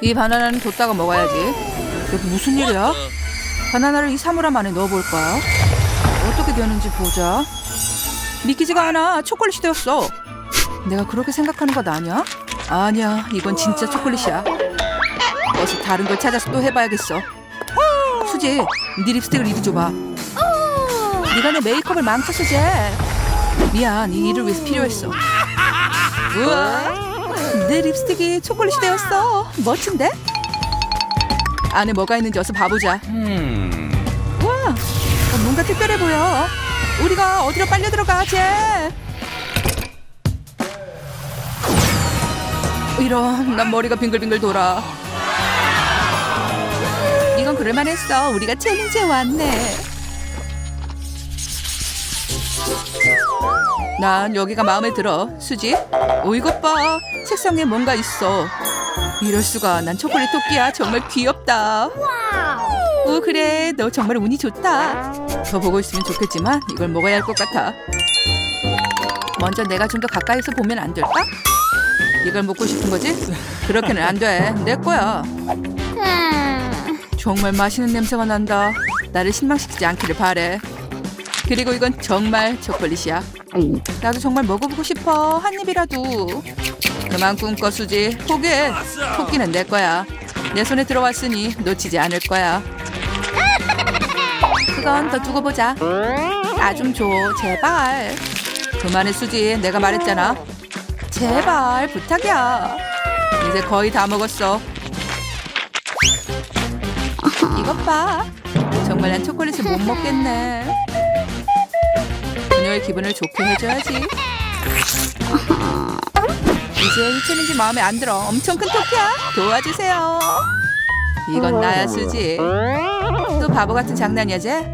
이 바나나는 뒀다가 먹어야지. 여기 무슨 일이야? 바나나를 이 사물함 안에 넣어볼까? 어떻게 되는지 보자. 믿기지가 않아. 초콜릿이 되었어. 내가 그렇게 생각하는 것 아니야? 아니야. 이건 진짜 초콜릿이야. 어서 다른 걸 찾아서 또 해봐야겠어. 수지, 네 립스틱을 이리 줘봐. 네가 내 메이크업을 망쳤어, 쟤. 미안, 이 일을 위해서 필요했어. 우와, 내 립스틱이 초콜릿이 되었어. 멋진데? 안에 뭐가 있는지 어서 봐보자. 우와, 어, 뭔가 특별해 보여. 우리가 어디로 빨려 들어가, 쟤. 이런, 난 머리가 빙글빙글 돌아. 이건 그럴만했어. 우리가 챌린지에 왔네. 난 여기가 마음에 들어. 수지, 오 이것 봐. 책상에 뭔가 있어. 이럴 수가. 난 초콜릿 토끼야. 정말 귀엽다. 오 그래. 너 정말 운이 좋다. 더 보고 있으면 좋겠지만 이걸 먹어야 할 것 같아. 먼저 내가 좀 더 가까이서 보면 안 될까? 이걸 먹고 싶은 거지? 그렇게는 안 돼. 내 거야. 정말 맛있는 냄새가 난다. 나를 실망시키지 않기를 바래. 그리고 이건 정말 초콜릿이야. 나도 정말 먹어보고 싶어. 한 입이라도. 그만 꿈꿔 수지. 포기해. 토끼는 내 거야. 내 손에 들어왔으니 놓치지 않을 거야. 그건 더 두고 보자. 나 좀 줘. 제발. 그만해 수지. 내가 말했잖아. 제발 부탁이야. 이제 거의 다 먹었어. 이것 봐. 정말 난 초콜릿을 못 먹겠네. 그녀의 기분을 좋게 해줘야지. 이제 이 챌린지 마음에 안 들어. 엄청 큰 토끼야. 도와주세요. 이건 나야 수지. 또 바보 같은 장난이야 쟤?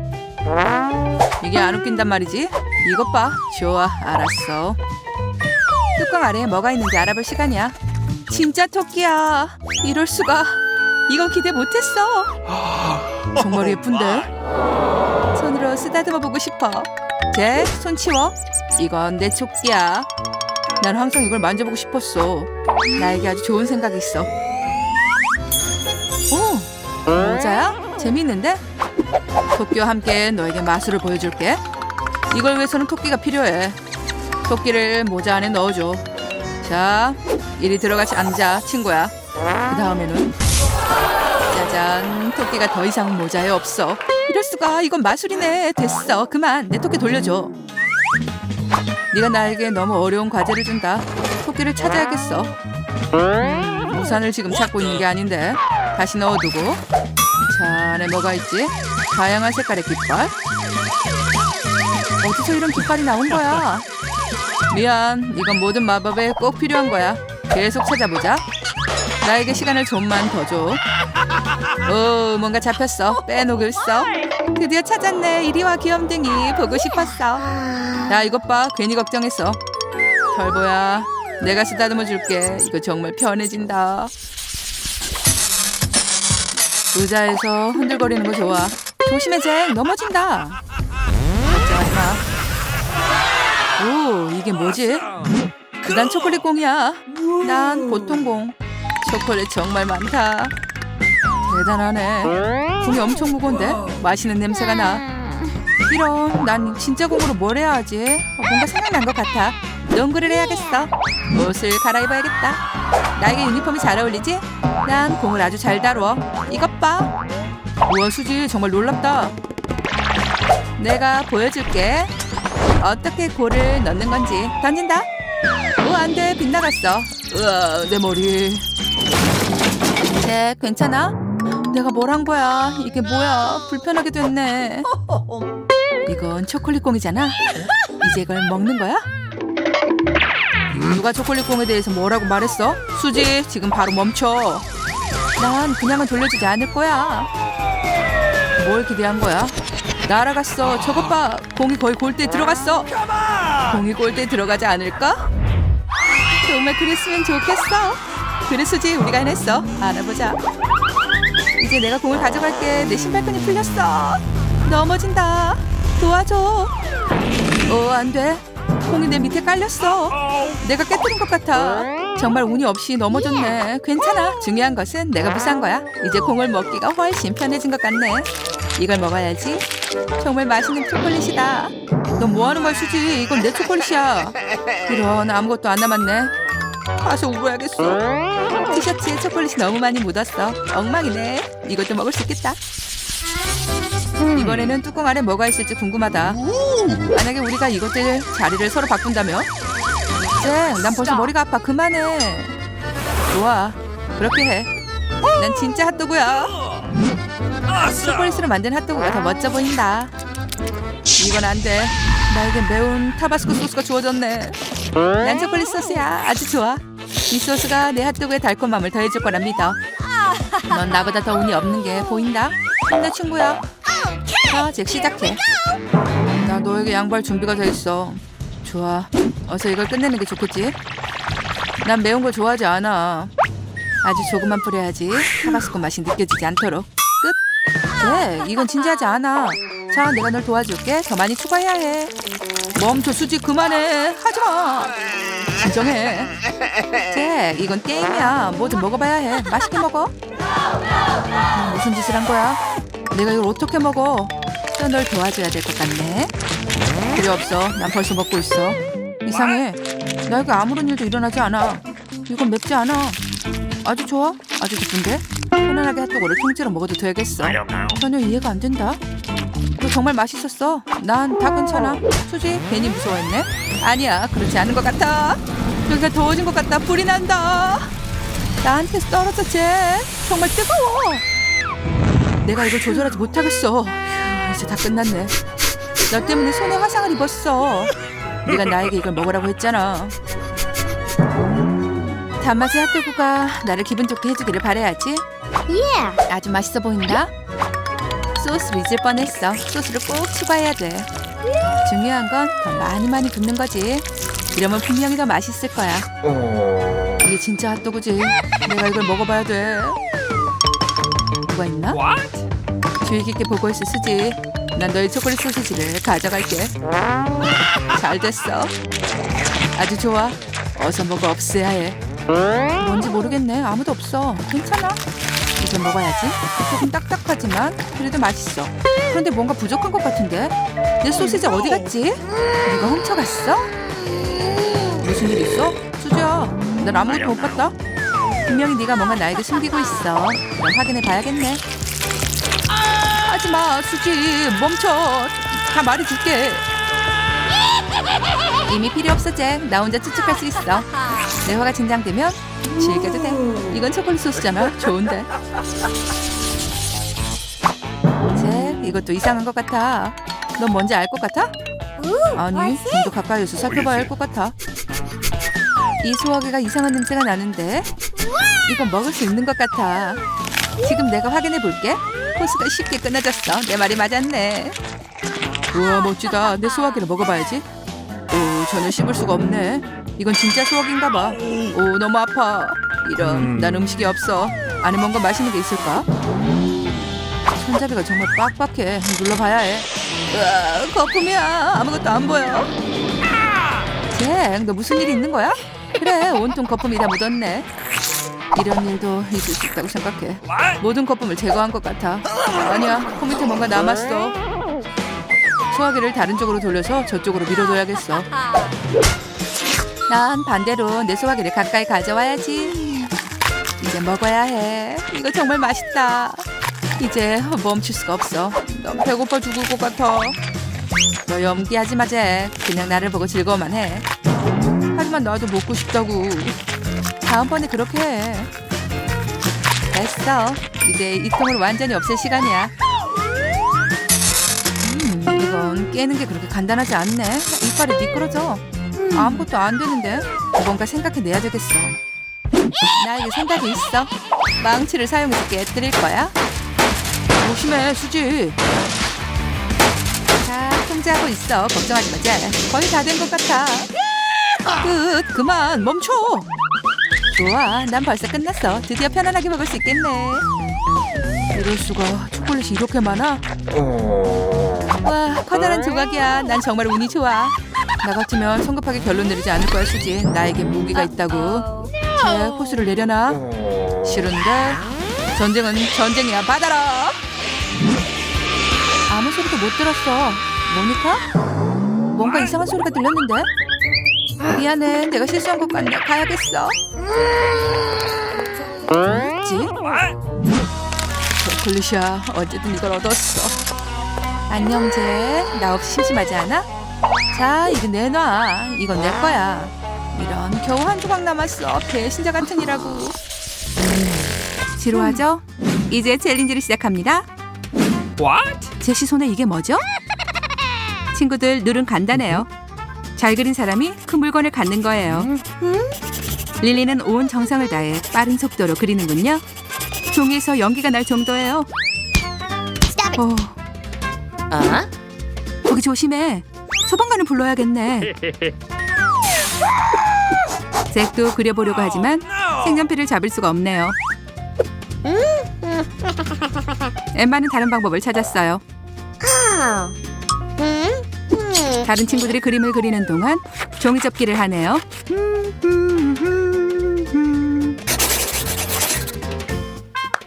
이게 안 웃긴단 말이지? 이것 봐. 좋아, 알았어. 뚜껑 아래에 뭐가 있는지 알아볼 시간이야. 진짜 토끼야. 이럴 수가. 이건 기대 못했어. 정말 예쁜데? 손으로 쓰다듬어 보고 싶어. 제손 치워. 이건 내 토끼야. 난 항상 이걸 만져보고 싶었어. 나에게 아주 좋은 생각이 있어. 오, 모자야? 재밌는데? 토끼와 함께 너에게 마술을 보여줄게. 이걸 위해서는 토끼가 필요해. 토끼를 모자 안에 넣어줘. 자, 이리 들어가지 앉아, 친구야. 그 다음에는 짜잔, 토끼가 더 이상 모자에 없어. 이럴 수가, 이건 마술이네. 됐어, 그만. 내 토끼 돌려줘. 네가 나에게 너무 어려운 과제를 준다. 토끼를 찾아야겠어. 음, 우산을 지금 찾고 있는 게 아닌데. 다시 넣어두고. 자, 안에 뭐가 있지? 다양한 색깔의 깃발. 어디서 이런 깃발이 나온 거야? 미안, 이건 모든 마법에 꼭 필요한 거야. 계속 찾아보자. 나에게 시간을 좀만 더 줘. 오, 뭔가 잡혔어. 빼놓을어. 드디어 찾았네. 이리 와 귀염둥이. 보고 싶었어. 야, 이것 봐. 괜히 걱정했어. 털보야, 내가 쓰다듬어 줄게. 이거 정말 편해진다. 의자에서 흔들거리는 거 좋아. 조심해, 잭. 넘어진다. 걱정하지 마. 오, 이게 뭐지? 그단 초콜릿 공이야. 난 보통 공. 초콜릿 정말 많다. 대단하네. 공이 엄청 무거운데? 맛있는 냄새가 나. 이런, 난 진짜 공으로 뭘 해야 하지? 어, 뭔가 생각난 것 같아. 농구를 해야겠어. 옷을 갈아입어야겠다. 나에게 유니폼이 잘 어울리지? 난 공을 아주 잘 다뤄. 이것 봐. 우와, 수지 정말 놀랍다. 내가 보여줄게. 어떻게 골을 넣는 건지 던진다. 오, 안 돼. 빗나갔어. 우와, 내 머리. 네, 괜찮아? 내가 뭘 한 거야? 이게 뭐야? 불편하게 됐네. 이건 초콜릿 공이잖아. 이제 이걸 먹는 거야? 누가 초콜릿 공에 대해서 뭐라고 말했어? 수지, 지금 바로 멈춰. 난 그냥은 돌려주지 않을 거야. 뭘 기대한 거야? 날아갔어. 저것 봐. 공이 거의 골대에 들어갔어. 공이 골대에 들어가지 않을까? 정말 그랬으면 좋겠어. 그래 수지 우리가 해냈어. 알아보자. 이제 내가 공을 가져갈게. 내 신발끈이 풀렸어. 넘어진다. 도와줘. 어, 안 돼. 공이 내 밑에 깔렸어. 내가 깨뜨린 것 같아. 정말 운이 없이 넘어졌네. 괜찮아. 중요한 것은 내가 무사한 거야. 이제 공을 먹기가 훨씬 편해진 것 같네. 이걸 먹어야지. 정말 맛있는 초콜릿이다. 너뭐 하는 거야, 수지? 이건 내 초콜릿이야. 이런 아무것도 안 남았네. 가서 울어야겠어. 티셔츠에 초콜릿이 너무 많이 묻었어. 엉망이네. 이것도 먹을 수 있겠다. 이번에는 뚜껑 안에 뭐가 있을지 궁금하다. 만약에 우리가 이것들 자리를 서로 바꾼다면? 쨍, 난 벌써 머리가 아파. 그만해. 좋아. 그렇게 해. 난 진짜 핫도그야. 초콜릿으로 만든 핫도그가 더 멋져 보인다. 이건 안 돼. 나에겐 매운 타바스코 소스가 주어졌네. 난 초콜릿 소스야. 아주 좋아. 이 소스가 내 핫도그의 달콤함을 더해줄 거라 믿어. 넌 나보다 더 운이 없는 게 보인다. 내 친구야. 자, 즉 시작해. 나 너에게 양보할 준비가 돼 있어. 좋아. 어서 이걸 끝내는 게 좋겠지? 난 매운 걸 좋아하지 않아. 아주 조금만 뿌려야지. 타바스코 맛이 느껴지지 않도록. 끝. 네, 이건 진지하지 않아. 자, 내가 널 도와줄게. 더 많이 추가해야 해. 멈춰, 수지 그만해. 하지 마. 진정해. 잭, 이건 게임이야. 뭐든 먹어봐야 해. 맛있게 먹어. 넌 무슨 짓을 한 거야? 내가 이걸 어떻게 먹어? 또널 도와줘야 될 것 같네. 필요 없어. 난 벌써 먹고 있어. 이상해. 나에게 아무런 일도 일어나지 않아. 이건 맵지 않아. 아주 좋아. 아주 기쁜데? 편안하게 핫도그를 통째로 먹어도 되겠어. 전혀 이해가 안 된다. 이거 정말 맛있었어. 난 다 괜찮아. 수지 괜히 무서워했네. 아니야, 그렇지 않은 것 같아. 여기가 더워진 것 같다. 불이 난다. 나한테 떨어져 쟤. 정말 뜨거워. 내가 이걸 조절하지 못하겠어. 휴, 이제 다 끝났네. 너 때문에 손에 화상을 입었어. 네가 나에게 이걸 먹으라고 했잖아. 단맛의 핫도그가 나를 기분 좋게 해주기를 바래야지. 아주 맛있어 보인다. 소스를 잊을 뻔했어. 소스를 꼭 추가해야 돼. 중요한 건 더 많이 많이 붓는 거지. 이러면 분명히 더 맛있을 거야. 이게 진짜 핫도그지. 내가 이걸 먹어봐야 돼. 뭐가 있나? 주의 깊게 보고 있을 수지. 난 너의 초콜릿 소시지를 가져갈게. 잘 됐어. 아주 좋아. 어서 먹어 없애야 해. 뭔지 모르겠네. 아무도 없어. 괜찮아. 이제 먹어야지. 조금 딱딱하지만 그래도 맛있어. 그런데 뭔가 부족한 것 같은데? 내 소시지 어디 갔지? 누가 훔쳐갔어? 무슨 일 있어? 수지야, 난 아무것도 못 봤다. 분명히 네가 뭔가 나에게 숨기고 있어. 그럼 확인해 봐야겠네. 하지 마, 수지. 멈춰. 다 말해줄게. 이미 필요 없어, 잭. 나 혼자 추측할 수 있어. 내 화가 진정되면 즐겨도 돼. 이건 초콜릿 소스잖아. 좋은데. 잭, 이것도 이상한 것 같아. 넌 뭔지 알 것 같아? 아니, 좀 더 가까이서 살펴봐야 할 것 같아. 이 소화기가 이상한 냄새가 나는데 이건 먹을 수 있는 것 같아. 지금 내가 확인해 볼게. 코스가 쉽게 끊어졌어. 내 말이 맞았네. 우와 멋지다. 내 소화기를 먹어봐야지. 오 전혀 씹을 수가 없네. 이건 진짜 소화기인가 봐. 오 너무 아파. 이런 음. 난 음식이 없어. 안에 뭔가 맛있는 게 있을까? 손잡이가 정말 빡빡해. 눌러봐야 해. 으아, 거품이야. 아무것도 안 보여. 잭, 너 무슨 일이 있는 거야? 그래, 온통 거품이 다 묻었네. 이런 일도 있을 수 있다고 생각해. 모든 거품을 제거한 것 같아. 아니야, 코 밑에 뭔가 남았어. 소화기를 다른 쪽으로 돌려서 저쪽으로 밀어둬야겠어. 난 반대로 내 소화기를 가까이 가져와야지. 이제 먹어야 해. 이거 정말 맛있다. 이제 멈출 수가 없어. 너무 배고파 죽을 것 같아. 너 연기하지 마, 잭. 그냥 나를 보고 즐거워만 해. 하지만 나도 먹고 싶다고. 다음번에 그렇게 해. 됐어. 이제 이 통을 완전히 없앨 시간이야. 음, 이건 깨는 게 그렇게 간단하지 않네. 이빨이 미끄러져. 아무것도 안 되는데. 뭔가 생각해내야 되겠어. 나에게 생각이 있어. 망치를 사용해서 깨뜨릴 거야. 조심해, 수지. 자, 통제하고 있어. 걱정하지 마, 쟤. 거의 다 된 것 같아. 끝, 그만, 멈춰. 좋아, 난 벌써 끝났어. 드디어 편안하게 먹을 수 있겠네. 이럴 수가, 초콜릿이 이렇게 많아? 와, 커다란 조각이야. 난 정말 운이 좋아. 나 같으면 성급하게 결론 내리지 않을 거야, 수지. 나에게 무기가 있다고. 제 호수를 내려놔. 싫은데 전쟁은 전쟁이야 받아라. 아무 소리도 못 들었어. 모니카? 뭔가 이상한 소리가 들렸는데. 미안해, 내가 실수한 것 같네. 가야겠어. 뭐지? 초콜릿이야. 어쨌든 이걸 얻었어. 안녕, 제. 나 없이 심심하지 않아? 자, 이거 내놔. 이건 내 거야. 이런 겨우 한 조각 남았어. 배신자 같은 이라고. 지루하죠? 이제 챌린지를 시작합니다. What? 제시 손에 이게 뭐죠? 친구들 룰은 간단해요. 잘 그린 사람이 그 물건을 갖는 거예요. 릴리는 온 정성을 다해 빠른 속도로 그리는군요. 종이에서 연기가 날 정도예요. 어, Uh-huh. 거기 조심해. 소방관을 불러야겠네. 잭도 그려보려고 하지만 색연필을 잡을 수가 없네요. 엠마는 다른 방법을 찾았어요. 다른 친구들이 그림을 그리는 동안 종이 접기를 하네요.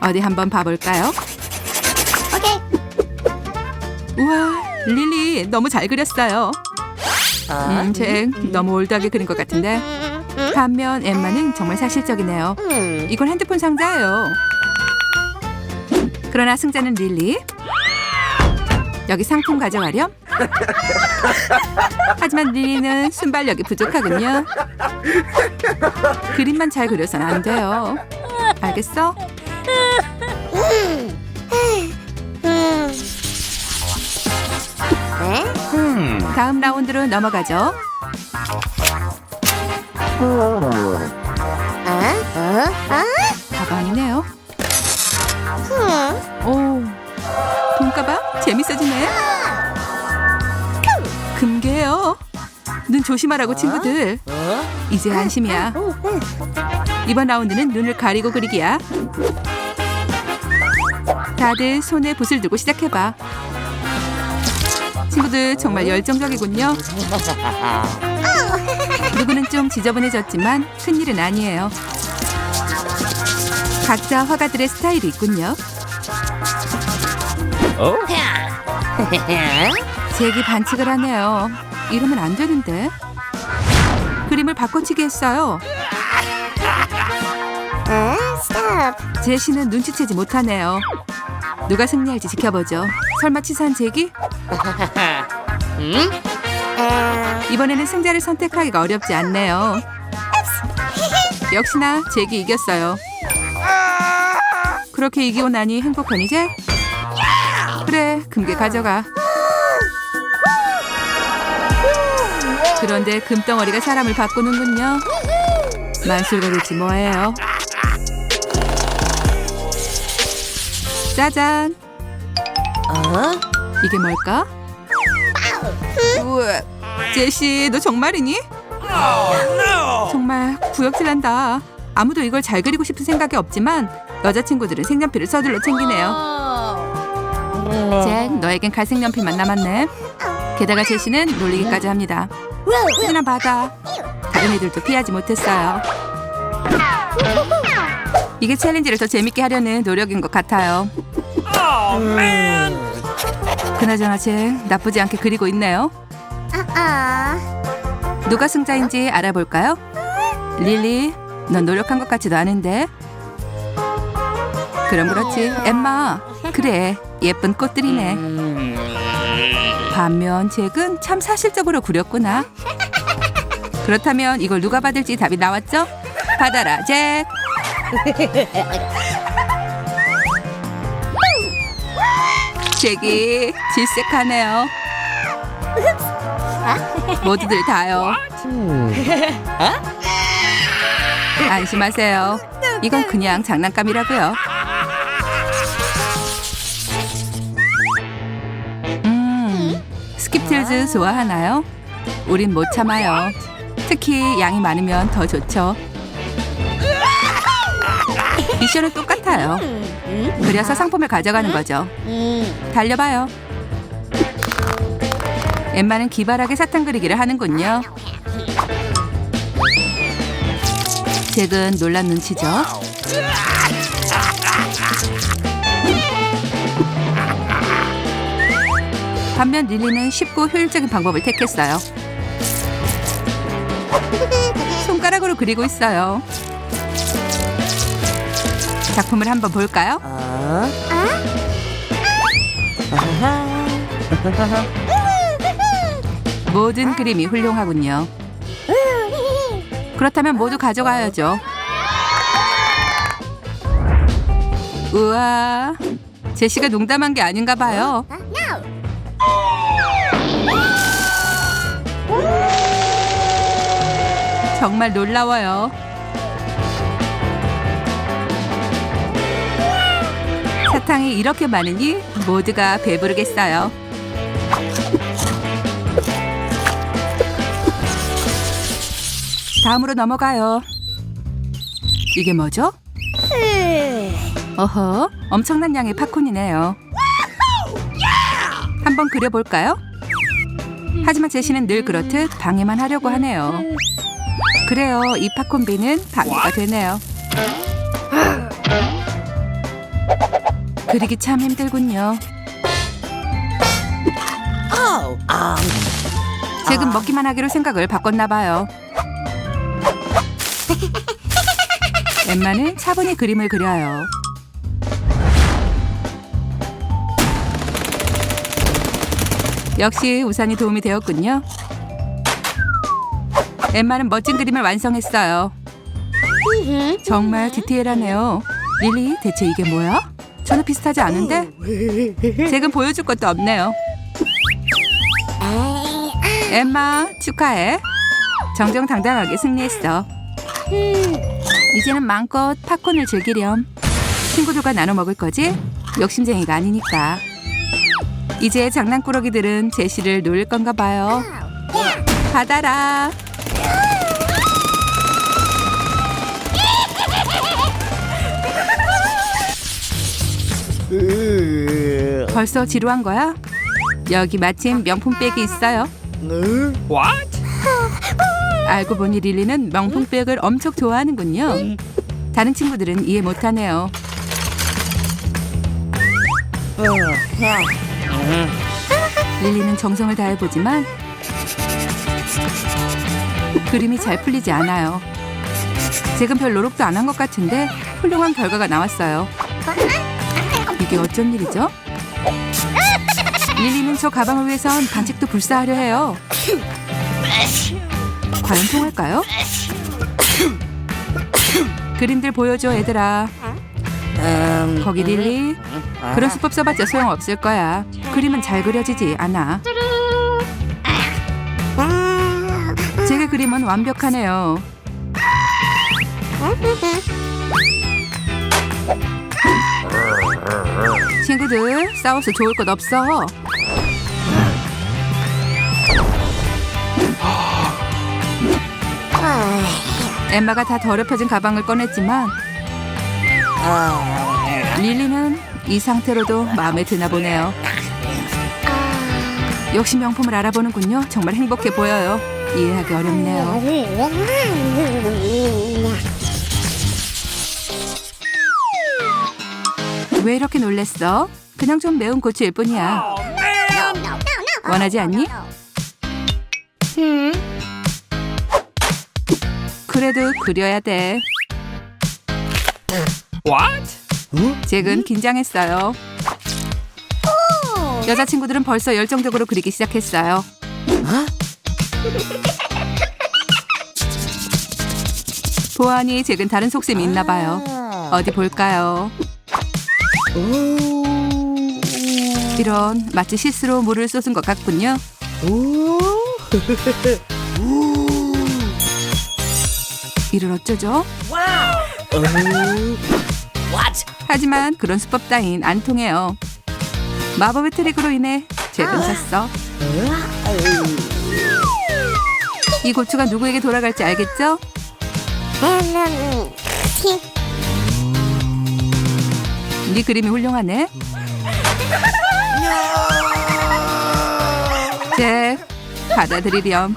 어디 한번 봐볼까요? 우와, 릴리 너무 잘 그렸어요. 음, 잭 너무 올드하게 그린 것 같은데 반면 엠마는 정말 사실적이네요. Hmm. 이건 핸드폰 상자예요. 그러나 승자는 릴리. 여기 상품 가져가렴. 하지만 릴리는 순발력이 부족하군요. 그림만 잘 그려선 안 돼요. 알겠어? Hmm. 다음 라운드로 넘어가죠. Uh? Uh? Uh? 가방이네요. Hmm. 오, 돈가방 재밌어지네. 금괴요. 눈 조심하라고 친구들. 이제 안심이야. 이번 라운드는 눈을 가리고 그리기야. 다들 손에 붓을 들고 시작해봐. 친구들 정말 열정적이군요. 누구는 좀 지저분해졌지만 큰일은 아니에요. 각자 화가들의 스타일이 있군요. Oh. 잭이 반칙을 하네요. 이러면 안 되는데. 그림을 바꿔치기 했어요. Stop. 제시는 눈치채지 못하네요. 누가 승리할지 지켜보죠. 설마 치사한 잭이? Uh. 이번에는 승자를 선택하기가 어렵지 않네요. 역시나 잭이 이겼어요. 그렇게 이기고 나니 행복하니 잭? 그래, 금괴 가져가. 그런데 금덩어리가 사람을 바꾸는군요. 만술거리지 뭐예요. 짜잔! Uh? 이게 뭘까? 우와, 제시, 너 정말이니? 정말 구역질난다. 아무도 이걸 잘 그리고 싶은 생각이 없지만 여자친구들은 색연필을 서둘러 챙기네요. 잭, 너에겐 갈색 연필만 남았네. 게다가 제시는 놀리기까지 합니다. 하나 받아. 다른 애들도 피하지 못했어요. 이게 챌린지를 더 재밌게 하려는 노력인 것 같아요. 그나저나 잭, 나쁘지 않게 그리고 있네요. Uh-uh. 누가 승자인지 알아볼까요? 릴리, 넌 노력한 것 같지도 않은데. 그럼 그렇지. 엠마, 그래. 예쁜 꽃들이네. 반면 잭은 참 사실적으로 그렸구나. 그렇다면 이걸 누가 받을지 답이 나왔죠? 받아라, 잭. 잭이 질색하네요. 모두들 다요. 안심하세요. 이건 그냥 장난감이라고요. 음, 스킵틀즈 좋아하나요? 우린 못 참아요. 특히 양이 많으면 더 좋죠. 미션은 똑같아요. 그려서 상품을 가져가는 거죠. 달려봐요. 엠마는 기발하게 사탕 그리기를 하는군요. 잭은 놀란 눈치죠. 반면 릴리는 쉽고 효율적인 방법을 택했어요. 손가락으로 그리고 있어요. 작품을 한번 볼까요? 어? 아하. 모든 그림이 훌륭하군요. 그렇다면 모두 가져가야죠. 우와, 제시가 농담한 게 아닌가 봐요. 정말 놀라워요. 사탕이 이렇게 많으니 모두가 배부르겠어요. 다음으로 넘어가요. 이게 뭐죠? 어허, 엄청난 양의 팝콘이네요. 한번 그려볼까요? 하지만 제시는 늘 그렇듯 방해만 하려고 하네요. 그래요, 이 팝콘비는 방해가 되네요. 그리기 참 힘들군요. Oh. Um. 지금 먹기만 하기로 생각을 바꿨나 봐요. 엠마는 차분히 그림을 그려요. 역시 우산이 도움이 되었군요. 엠마는 멋진 그림을 완성했어요. 정말 디테일하네요. 릴리, 대체 이게 뭐야? 전혀 비슷하지 않은데? 잭은 보여줄 것도 없네요. 엠마, 축하해. 정정당당하게 승리했어. 이제는 마음껏 팝콘을 즐기렴. 친구들과 나눠 먹을 거지? 욕심쟁이가 아니니까. 이제 장난꾸러기들은 제시를 놀릴 건가 봐요. 받아라. 벌써 지루한 거야? 여기 마침 명품백이 있어요. What? 알고 보니 릴리는 명품백을 엄청 좋아하는군요. 다른 친구들은 이해 못하네요. 릴리는 정성을 다해 보지만 그림이 잘 풀리지 않아요. 지금 별 노력도 안 한 것 같은데 훌륭한 결과가 나왔어요. 이게 어쩐 일이죠? 릴리는 저 가방을 위해선 반칙도 불사하려 해요. 과연 통할까요? 그림들 보여줘 얘들아. Um. 거기 릴리. 그런 수법 써봤자 소용없을 거야. 그림은 잘 그려지지 않아. 제가 그림은 완벽하네요. 친구들 싸워서 좋을 것 없어. 엠마가 다 더럽혀진 가방을 꺼냈지만 릴리는 이 상태로도 마음에 드나 보네요. 역시 명품을 알아보는군요. 정말 행복해 보여요. 이해하기 어렵네요. 왜 이렇게 놀랬어? 그냥 좀 매운 고추일 뿐이야. Man! 원하지 않니? 그래도 그려야 돼. What? 잭은 긴장했어요. 여자친구들은 벌써 열정적으로 그리기 시작했어요. 보아하니 잭은 다른 속셈이 있나 봐요. 어디 볼까요? 이런 마치 실수로 물을 쏟은 것 같군요. 이를 어쩌죠? What? 하지만 그런 수법 따윈 안 통해요. 마법의 트릭으로 인해 잭은 졌어. 이 고추가 누구에게 돌아갈지 알겠죠? 네 그림이 훌륭하네. 잭, 받아들이렴.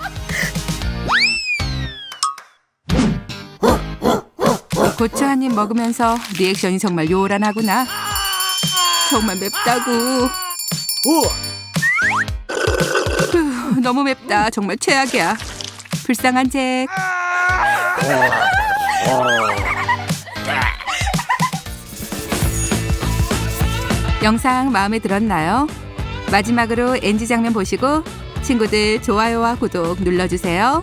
고추 한 입 먹으면서 리액션이 정말 요란하구나. 정말 맵다고. 휴, 너무 맵다. 정말 최악이야. 불쌍한 잭. 영상 마음에 들었나요? 마지막으로 NG 장면 보시고 친구들 좋아요와 구독 눌러주세요.